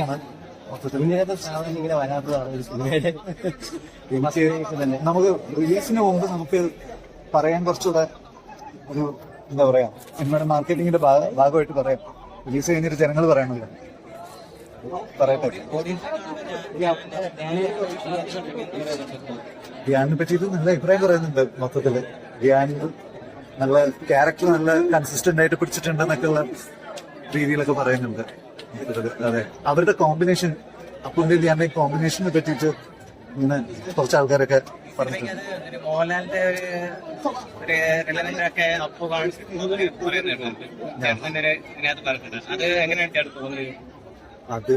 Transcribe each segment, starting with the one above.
ഹാപ്പിയാണ്. ഇങ്ങനെ വരാത്തതാണ് നമുക്ക് റിലീസിന് മുമ്പ് നമുക്ക് പറയാൻ കുറച്ചുകൂടെ ഒരു എന്താ പറയാ സിനിമയുടെ മാർക്കറ്റിംഗിന്റെ ഭാഗ- ഭാഗമായിട്ട് പറയാം. റിലീസ് കഴിഞ്ഞിട്ട് ജനങ്ങൾ പറയണല്ലോ പറയട്ടെ. ധ്യാനിനെ പറ്റിയിട്ട് നല്ല അഭിപ്രായം പറയുന്നുണ്ട് മൊത്തത്തിൽ. ധ്യാൻ നല്ല ക്യാരക്ടർ നല്ല കൺസിസ്റ്റന്റ് ആയിട്ട് പിടിച്ചിട്ടുണ്ടെന്നൊക്കെയുള്ള രീതിയിലൊക്കെ പറയുന്നുണ്ട്. അതെ. അവരുടെ കോമ്പിനേഷൻ അപ്പോയിന്റ് ചെയ്യാൻ? കോമ്പിനേഷനെ പറ്റിയിട്ട് ഇങ്ങനെ കുറച്ച് ആൾക്കാരൊക്കെ ഒരു മോഹൻലാലിന്റെ അപ്പു അത് എങ്ങനെയാണ് അത്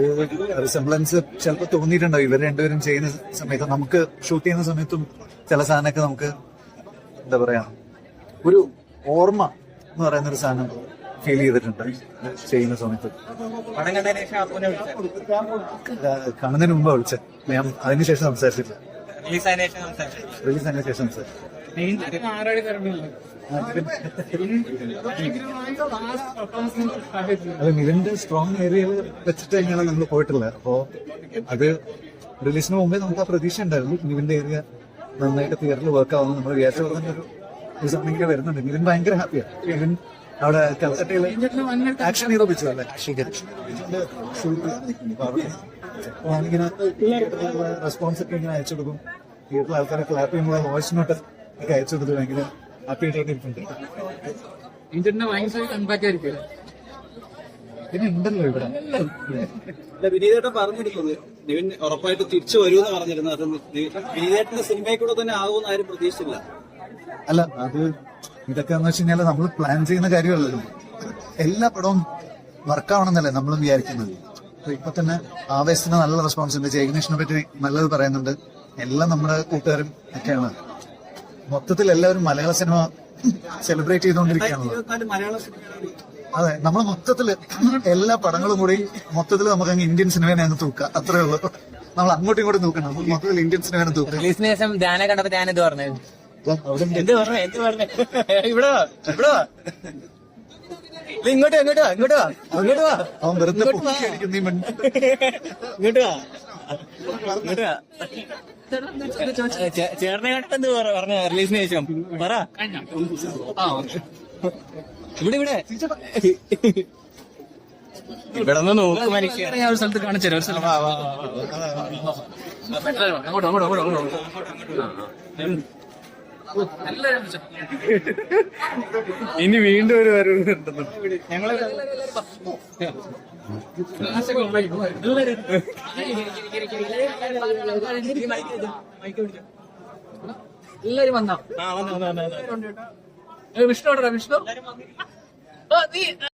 റിസംബ്ലൻസ് ചിലപ്പോൾ തോന്നിയിട്ടുണ്ടാവും. ഇവർ രണ്ടുപേരും ചെയ്യുന്ന സമയത്ത് നമുക്ക് ഷൂട്ട് ചെയ്യുന്ന സമയത്തും ചില സാധനമൊക്കെ നമുക്ക് എന്താ പറയാ ഒരു ഓർമ്മ എന്ന് പറയുന്ന ഒരു സാധനം ഫീൽ ചെയ്തിട്ടുണ്ട്. ചെയ്യുന്ന സമയത്ത്. കാണുന്നതിന് മുമ്പ് വിളിച്ചത് ഞാൻ അതിനുശേഷം സംസാരിച്ചില്ല. റിലീസായതിനു ശേഷം സംസാരിച്ചു റിലീസ് അതിന് ശേഷം സംസാരിച്ചു അത് നിവിന്റെ സ്ട്രോങ് ഏരിയയിൽ വെച്ചിട്ട് തന്നെയാണ് നമ്മൾ പോയിട്ടുള്ളത് അപ്പോ അത് റിലീസിന് മുമ്പേ നമുക്ക് ആ പ്രതീക്ഷ ഉണ്ടായിരുന്നു. നിവിന്റെ ഏരിയ നന്നായിട്ട് തിയേറ്ററിൽ വർക്ക് ആവുന്നു നമ്മൾ വിചാരിച്ച പോലെ തന്നെ ഒരു സമയം വരുന്നുണ്ട്. മിലിൻ ഭയങ്കര ഹാപ്പിയാണ് നിവിൻ അവിടെ കൽക്കട്ടയിൽ ആക്ഷൻ ഹീറോ പിടിച്ചു അല്ലേ ഞാനിങ്ങനെ റെസ്പോൺസ് ഒക്കെ ഇങ്ങനെ അയച്ചു കൊടുക്കും. വീട്ടിലെ ആൾക്കാരെ ക്ലാപ്പ് ചെയ്യുമ്പോൾ വോയിസ് നോട്ട് ഒക്കെ അയച്ചു കൊടുത്ത് ഭയങ്കര ഹാപ്പി ആയിട്ട് ഇരിക്കുന്നുണ്ട് പിന്നെ ഉണ്ടല്ലോ ഇവിടെ. വിനീതേട്ടൻ പറഞ്ഞിരുന്നത്. നിവിൻ ഉറപ്പായിട്ട് തിരിച്ചു വരുമെന്ന് പറഞ്ഞിരുന്നത്. അത് വിനീതേട്ടന്റെ സിനിമയിൽ കൂടെ തന്നെ ആകുമെന്ന് ആരും പ്രതീക്ഷിച്ചില്ല. അല്ല അത് ഇതൊക്കെ എന്ന് വെച്ച് കഴിഞ്ഞാൽ നമ്മൾ പ്ലാൻ ചെയ്യുന്ന കാര്യമല്ലല്ലോ. എല്ലാ പടവും വർക്കാവണമെന്നല്ലേ നമ്മളും വിചാരിക്കുന്നത്. അപ്പൊ ഇപ്പൊ തന്നെ ആവേശത്തിന് നല്ല റെസ്പോൺസ് ഉണ്ട്. ജയഗണേഷിനെ പറ്റി നല്ലത് പറയുന്നുണ്ട്. എല്ലാം നമ്മുടെ കൂട്ടുകാരും ഒക്കെയാണ്. മൊത്തത്തിൽ എല്ലാവരും മലയാള സിനിമ സെലിബ്രേറ്റ് ചെയ്തുകൊണ്ടിരിക്കുകയാണല്ലോ. സിനിമയാണ് അതെ നമ്മൾ മൊത്തത്തിൽ എല്ലാ പടങ്ങളും കൂടി മൊത്തത്തിൽ നമുക്ക് അങ്ങ് ഇന്ത്യൻ സിനിമയെ അങ്ങ് തൂക്കാം. അത്രേ ഉള്ളൂ. നമ്മൾ അങ്ങോട്ടും ഇങ്ങോട്ടും തൂക്കണം. മൊത്തത്തിൽ ഇന്ത്യൻ സിനിമയെ തൂക്കാം റിലീസിന് ശേഷം ധ്യാനെ കണ്ടപ്പോ പറഞ്ഞത്? അവിടെ എന്ത് പറഞ്ഞു എന്ത് പറഞ്ഞു? ഇവിടെ വാ, ഇവിടെ വാ. ഇങ്ങോട്ട് ഇങ്ങോട്ട് വാ ഇങ്ങോട്ട് വാ ഇങ്ങോട്ട് വാ. അവൻ വെറുതെ ഇങ്ങോട്ട് വാ. ഇങ്ങോട്ട് വാ. ചേ- ചേട്ടനെ കണ്ടിട്ട് എന്ത് പറ- പറഞ്ഞ റിലീസിന് ശേഷം? പറ. ഇവിടെ ഇവിടെ. ഇവിടെ നിന്ന് നോക്ക് മനുഷ്യ. ഞാൻ ഒരു സ്ഥലത്ത് കാണിച്ചു തരാം ഒരു സ്ഥലം അങ്ങോട്ടോ അങ്ങോട്ടോ അങ്ങോട്ടോ അങ്ങോട്ടോ. ഇനി വീണ്ടും ഒരു വരവ്. എല്ലാവരും വന്നോ? ആ വന്നു വന്നു വന്നു. ഏ, വിഷ്ണു വിഷ്ണു? നീ